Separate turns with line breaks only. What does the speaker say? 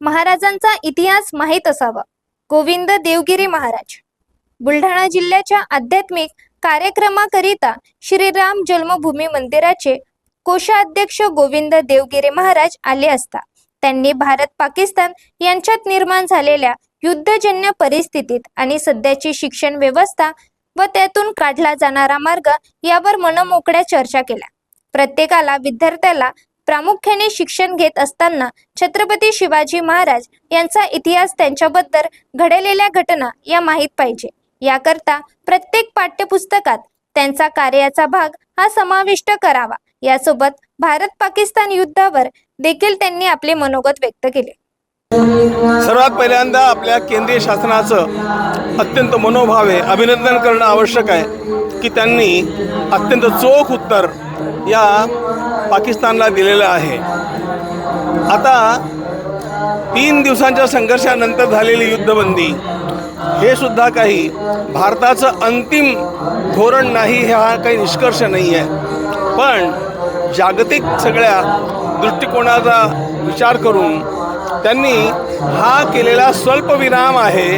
महाराजांचा इतिहास माहीत असावा. गोविंद देवगिरी महाराज. बुलढाणा जिल्ह्याच्या आध्यात्मिक कार्यक्रमाकरिता श्रीराम जन्मभूमी मंदिराचे कोषाध्यक्ष गोविंद देवगिरी महाराज आले असता त्यांनी भारत पाकिस्तान यांच्यात निर्माण झालेल्या युद्धजन्य परिस्थितीत आणि सध्याची शिक्षण व्यवस्था व त्यातून काढला जाणारा मार्ग यावर मनमोकळ्या चर्चा केल्या. प्रत्येकाला विद्यार्थ्याला प्रामुख्याने शिक्षण घेत असताना छत्रपती शिवाजी महाराज यांचा इतिहास त्यांच्याबद्दल घडलेल्या घटना या माहीत पाहिजे. याकरता प्रत्येक पाठ्यपुस्तकात त्यांचा कार्याचा भाग हा समाविष्ट करावा. यासोबत भारत पाकिस्तान युद्धावर देखील त्यांनी आपले मनोगत व्यक्त केले.
सर्वात पहिल्यांदा आपल्या केंद्रीय शासनाचं अत्यंत मनोभावे अभिनंदन करणं आवश्यक आहे की त्यांनी अत्यंत चोख उत्तर या पाकिस्तानला दिलेलं आहे. आता तीन दिवसांच्या संघर्षानंतर झालेली युद्धबंदी हे सुद्धा काही भारताचं अंतिम धोरण नाही हे हा काही निष्कर्ष नाही आहे. पण जागतिक सगळ्या दृष्टिकोनाचा विचार करून त्यांनी हा केलेला स्वल्पविराम आहे.